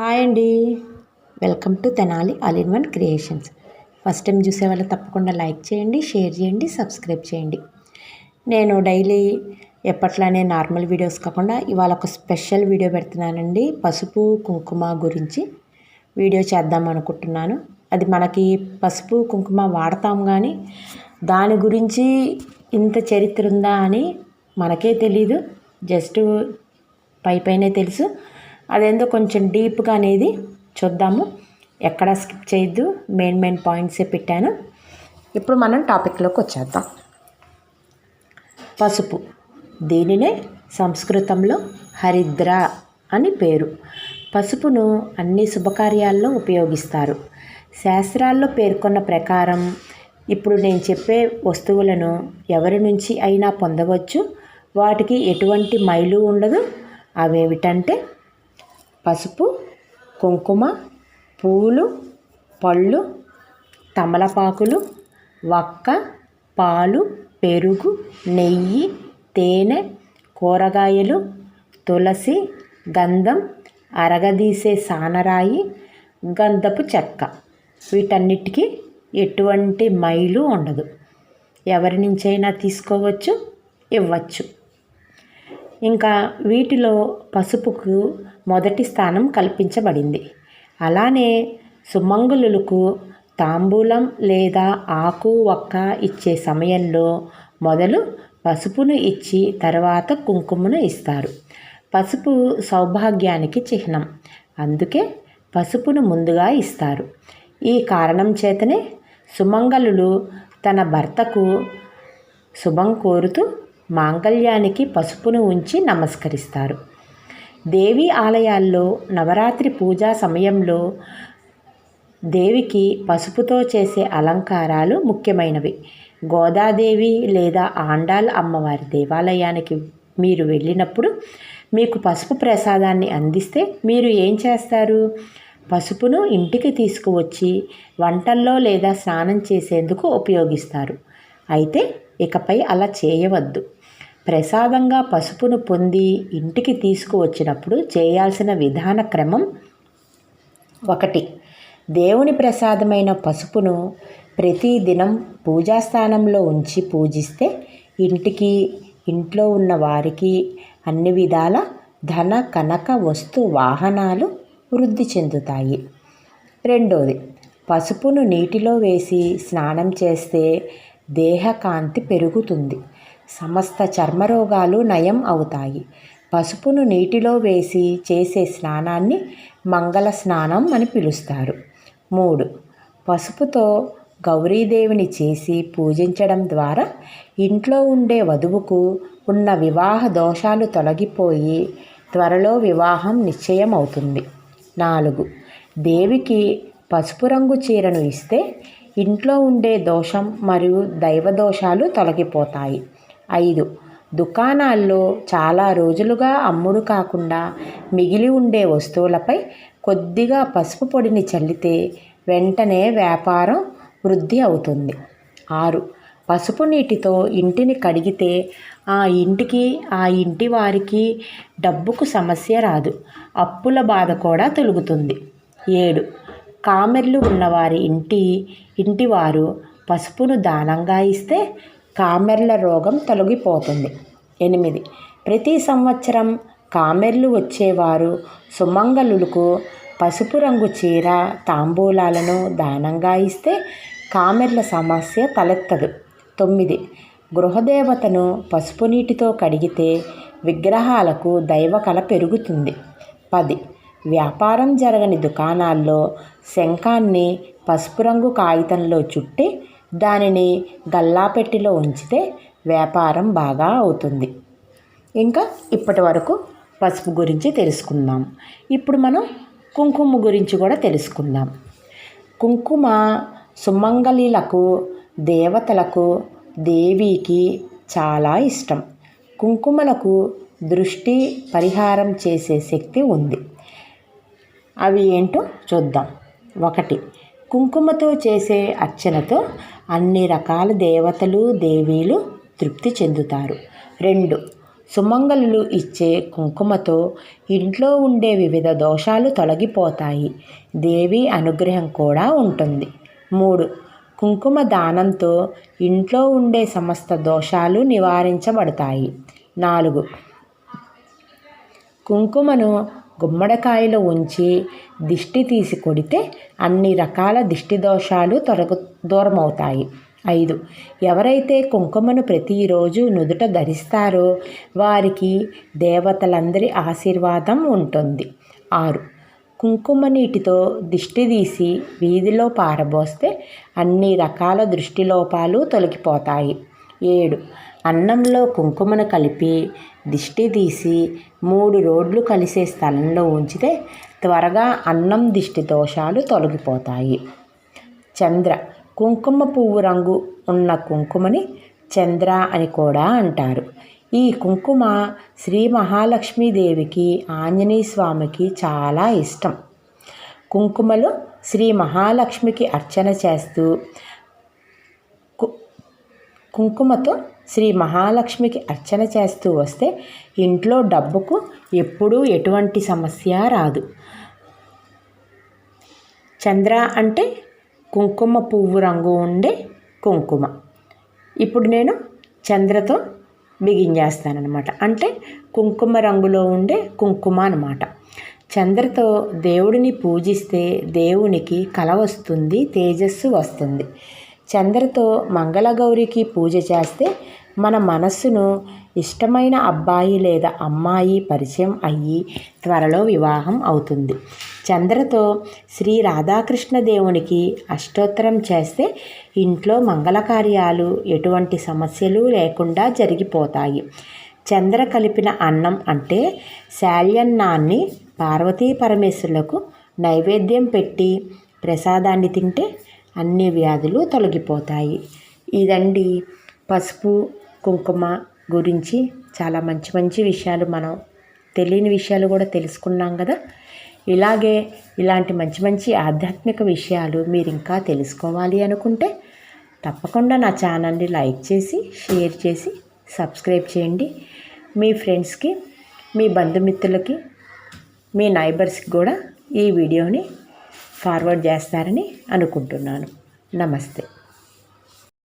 Hi అండి. Welcome to Tenali all in one creations. First time చూసే వాళ్ళు తప్పకుండా లైక్ చేయండి షేర్ చేయండి సబ్స్క్రైబ్ చేయండి. నేను డైలీ ఎప్పట్లానే నార్మల్ వీడియోస్ కాకుండా ఇవాళ ఒక స్పెషల్ వీడియో పెడుతున్నానండి. పసుపు కుంకుమ గురించి వీడియో చేద్దాం అనుకుంటున్నాను. అది మనకి పసుపు కుంకుమ వాడతాం కానీ దాని గురించి ఇంత చరిత్ర ఉందా అని మనకే తెలీదు. జస్ట్ పై పైనే తెలుసు. అదేందో కొంచెం డీప్గా అనేది చూద్దాము. ఎక్కడ స్కిప్ చేయొద్దు. మెయిన్ మెయిన్ పాయింట్సే పెట్టాను. ఇప్పుడు మనం టాపిక్లోకి వచ్చేద్దాం. పసుపు. దీనినే సంస్కృతంలో హరిద్ర అని పేరు. పసుపును అన్ని శుభకార్యాల్లో ఉపయోగిస్తారు. శాస్త్రాల్లో పేర్కొన్న ప్రకారం ఇప్పుడు నేను చెప్పే వస్తువులను ఎవరి నుంచి అయినా పొందవచ్చు. వాటికి ఎటువంటి మైలు ఉండదు. అవేమిటంటే పసుపు కుంకుమ పూలు పళ్ళు తమలపాకులు వక్క పాలు పెరుగు నెయ్యి తేనె కూరగాయలు తులసి గంధం అరగదీసే సానరాయి గంధపు చెక్క. వీటన్నిటికీ ఎటువంటి మైలు ఉండదు. ఎవరి నుంచైనా తీసుకోవచ్చు ఇవ్వచ్చు. ఇంకా వీటిలో పసుపుకు మొదటి స్థానం కల్పించబడింది. అలానే సుమంగులులకు తాంబూలం లేదా ఆకు ఒక్క ఇచ్చే సమయంలో మొదలు పసుపును ఇచ్చి తర్వాత కుంకుమను ఇస్తారు. పసుపు సౌభాగ్యానికి చిహ్నం. అందుకే పసుపును ముందుగా ఇస్తారు. ఈ కారణం చేతనే సుమంగళులు తన భర్తకు శుభం కోరుతూ మాంగళ్యానికి పసుపును ఉంచి నమస్కరిస్తారు. దేవి ఆలయాల్లో నవరాత్రి పూజా సమయంలో దేవికి పసుపుతో చేసే అలంకారాలు ముఖ్యమైనవి. గోదాదేవి లేదా ఆండాల్ అమ్మవారి దేవాలయానికి మీరు వెళ్ళినప్పుడు మీకు పసుపు ప్రసాదాన్ని అందిస్తే మీరు ఏం చేస్తారు? పసుపును ఇంటికి తీసుకువచ్చి వంటల్లో లేదా స్నానం చేసేందుకు ఉపయోగిస్తారు. అయితే ఇకపై అలా చేయవద్దు. ప్రసాదంగా పసుపును పొంది ఇంటికి తీసుకువచ్చినప్పుడు చేయాల్సిన విధాన క్రమం ఒకటి. దేవుని ప్రసాదమైన పసుపును ప్రతిదినం పూజాస్థానంలో ఉంచి పూజిస్తే ఇంటికి ఇంట్లో ఉన్న వారికి అన్ని విధాల ధన కనక వస్తు వాహనాలు వృద్ధి చెందుతాయి. రెండోది పసుపును నీటిలో వేసి స్నానం చేస్తే దేహకాంతి పెరుగుతుంది. సమస్త చర్మరోగాలు నయం అవుతాయి. పసుపును నీటిలో వేసి చేసే స్నానాన్ని మంగళ స్నానం అని పిలుస్తారు. మూడు. పసుపుతో గౌరీదేవిని చేసి పూజించడం ద్వారా ఇంట్లో ఉండే వధువుకు ఉన్న వివాహ దోషాలు తొలగిపోయి త్వరలో వివాహం నిశ్చయం అవుతుంది నాలుగు. దేవికి పసుపు రంగు చీరను ఇస్తే ఇంట్లో ఉండే దోషం మరియు దైవ దోషాలు తొలగిపోతాయి. ఐదు. దుకాణాల్లో చాలా రోజులుగా అమ్ముడు కాకుండా మిగిలి ఉండే వస్తువులపై కొద్దిగా పసుపు పొడిని చల్లితే వెంటనే వ్యాపారం వృద్ధి అవుతుంది. ఆరు. పసుపు నీటితో ఇంటిని కడిగితే ఆ ఇంటికి ఆ ఇంటి వారికి డబ్బుకు సమస్య రాదు. అప్పుల బాధ కూడా తొలుగుతుంది. ఏడు. కామెర్లు ఉన్నవారి ఇంటి ఇంటివారు పసుపును దానంగా ఇస్తే కామెర్ల రోగం తొలగిపోతుంది. ఎనిమిది. ప్రతి సంవత్సరం కామెర్లు వచ్చేవారు సుమంగళులకు పసుపు రంగు చీర తాంబూలాలను దానంగా ఇస్తే కామెర్ల సమస్య తలెత్తదు. తొమ్మిది. గృహదేవతను పసుపు నీటితో కడిగితే విగ్రహాలకు దైవకళ పెరుగుతుంది. పది. వ్యాపారం జరగని దుకాణాల్లో శంఖాన్ని పసుపు రంగు కాగితంలో చుట్టి దానిని గల్లాపెట్టిలో ఉంచితే వ్యాపారం బాగా అవుతుంది. ఇంకా ఇప్పటి వరకు పసుపు గురించి తెలుసుకుందాం. ఇప్పుడు మనం కుంకుమ గురించి కూడా తెలుసుకుందాం. కుంకుమ సుమంగళీలకు దేవతలకు దేవికి చాలా ఇష్టం. కుంకుమలకు దృష్టి పరిహారం చేసే శక్తి ఉంది. అవి ఏంటో చూద్దాం. ఒకటి కుంకుమతో చేసే అర్చనతో అన్ని రకాల దేవతలు దేవీలు తృప్తి చెందుతారు. రెండు సుమంగళులు ఇచ్చే కుంకుమతో ఇంట్లో ఉండే వివిధ దోషాలు తొలగిపోతాయి. దేవి అనుగ్రహం కూడా ఉంటుంది. మూడు కుంకుమ దానంతో ఇంట్లో ఉండే సమస్త దోషాలు నివారించబడతాయి. నాలుగు కుంకుమను గుమ్మడికాయలో ఉంచి దిష్టి తీసి కొడితే అన్ని రకాల దిష్టి దోషాలు తొలగ దూరమవుతాయి. ఐదు. ఎవరైతే కుంకుమను ప్రతిరోజు నుదుట ధరిస్తారో వారికి దేవతలందరి ఆశీర్వాదం ఉంటుంది. ఆరు. కుంకుమ నీటితో దిష్టి తీసి వీధిలో పారబోస్తే అన్ని రకాల దృష్టిలోపాలు తొలగిపోతాయి. ఏడు. అన్నంలో కుంకుమను కలిపి దిష్టి తీసి మూడు రోడ్లు కలిసే స్థలంలో ఉంచితే త్వరగా అన్నం దిష్టి దోషాలు తొలగిపోతాయి. చంద్ర కుంకుమ పువ్వు రంగు ఉన్న కుంకుమని చంద్ర అని కూడా అంటారు. ఈ కుంకుమ శ్రీ మహాలక్ష్మీదేవికి ఆంజనేయ స్వామికి చాలా ఇష్టం. కుంకుమలో శ్రీ మహాలక్ష్మికి అర్చన చేస్తూ కుంకుమతో శ్రీ మహాలక్ష్మికి అర్చన చేస్తూ వస్తే ఇంట్లో డబ్బుకు ఎప్పుడూ ఎటువంటి సమస్య రాదు. చంద్ర అంటే కుంకుమ పువ్వు రంగు ఉండే కుంకుమ. ఇప్పుడు నేను చంద్రతో బిగించేస్తానమాట అంటే కుంకుమ రంగులో ఉండే కుంకుమ అనమాట చంద్రతో దేవుడిని పూజిస్తే దేవునికి కల వస్తుంది తేజస్సు వస్తుంది. చంద్రతో మంగళగౌరికి పూజ చేస్తే మన మనస్సును ఇష్టమైన అబ్బాయి లేదా అమ్మాయి పరిచయం అయ్యి త్వరలో వివాహం అవుతుంది. చంద్రతో శ్రీ రాధాకృష్ణ దేవునికి అష్టోత్తరం చేస్తే ఇంట్లో మంగళకార్యాలు ఎటువంటి సమస్యలు లేకుండా జరిగిపోతాయి. చంద్ర కలిపిన అన్నం అంటే శాల్యన్నాన్ని పార్వతీ పరమేశ్వరులకు నైవేద్యం పెట్టి ప్రసాదాన్ని తింటే అన్ని వ్యాధులు తొలగిపోతాయి. ఇదండి పసుపు కుంకుమ గురించి చాలా మంచి మంచి విషయాలు మనం తెలియని విషయాలు కూడా తెలుసుకున్నాం కదా. ఇలాగే ఇలాంటి మంచి మంచి ఆధ్యాత్మిక విషయాలు మీరు ఇంకా తెలుసుకోవాలి అనుకుంటే తప్పకుండా నా ఛానల్ని లైక్ చేసి షేర్ చేసి సబ్స్క్రైబ్ చేయండి. మీ ఫ్రెండ్స్కి మీ బంధుమిత్రులకి మీ నైబర్స్కి కూడా ఈ వీడియోని ఫార్వర్డ్ చేస్తారని అనుకుంటున్నాను. నమస్తే.